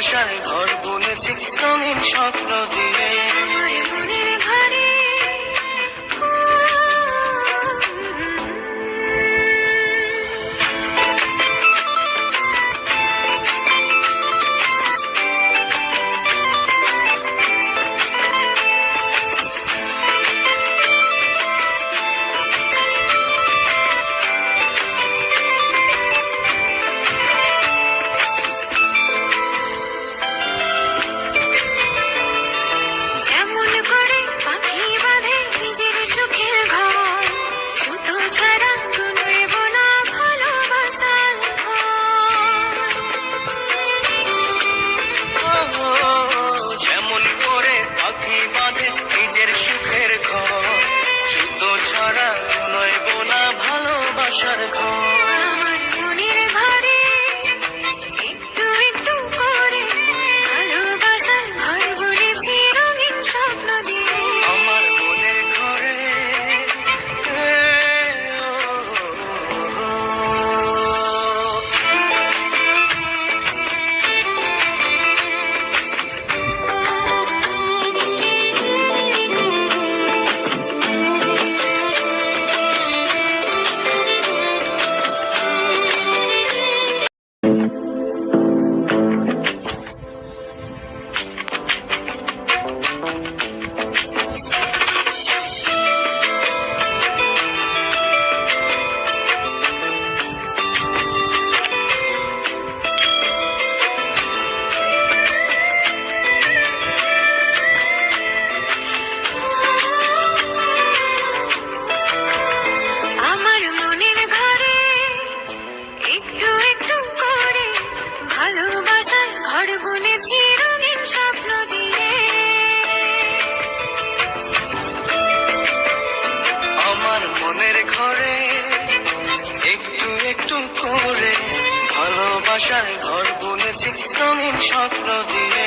আশার ঘর বুনেছি রঙিন স্বপ্ন দিয়ে। ছাড়া নয় বোনা ভালোবাসার ঘর। আশার ঘর বলেছে রঙিন স্বপ্ন দিয়ে।